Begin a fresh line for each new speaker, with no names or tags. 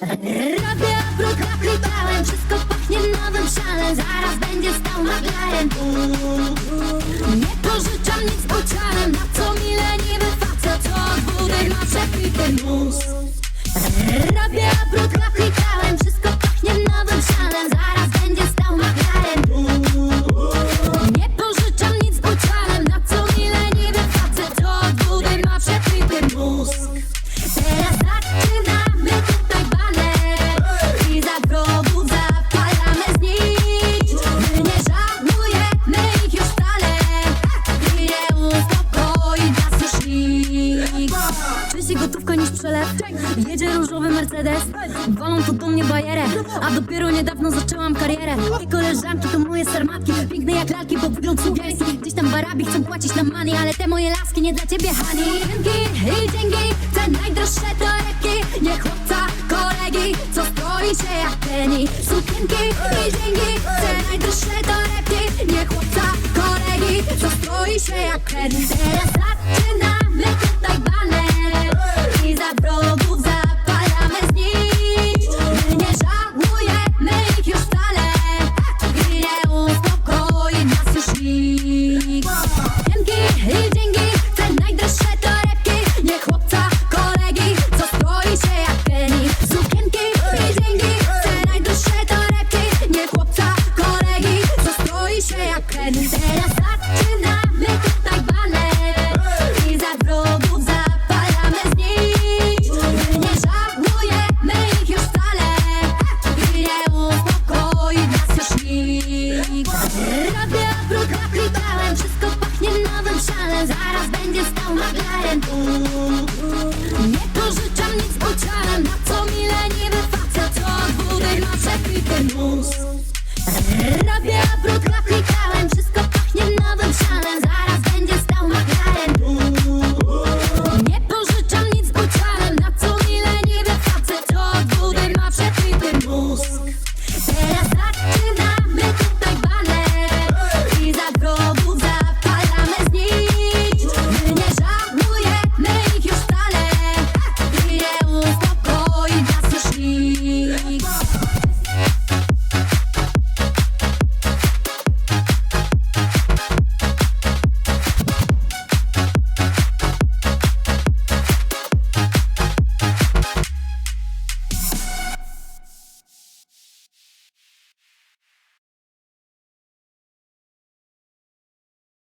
Robię obrót kapitałem, wszystko pachnie nowym szalem Zaraz będzie stał McLaren Nie pożyczam nic uciałem Na co mile niby facet. Co od budy ma przepity mózg. Robię obrót Gotówka niż przelew. Jedzie różowy Mercedes. Walą tu do mnie bajerę A dopiero niedawno zaczęłam karierę. I koleżanki to moje sermatki Piękne jak lalki, bo wygląd sugielski Gdzieś tam barabi chcą płacić na money Ale te moje laski nie dla ciebie, honey. Rynki i dzięki Te najdroższe torebki. Nie chłopca, kolegi Co stoi się jak peni Sukienki i dzięki Te najdroższe torebki. Nie chłopca, kolegi Co stoi się jak peni Teraz szalem Zaraz będzie stał McLaren Nie pożyczam nic uciałem Na co mile niby facet Co od budy ma przepity mózg. Robię obrót kapitałem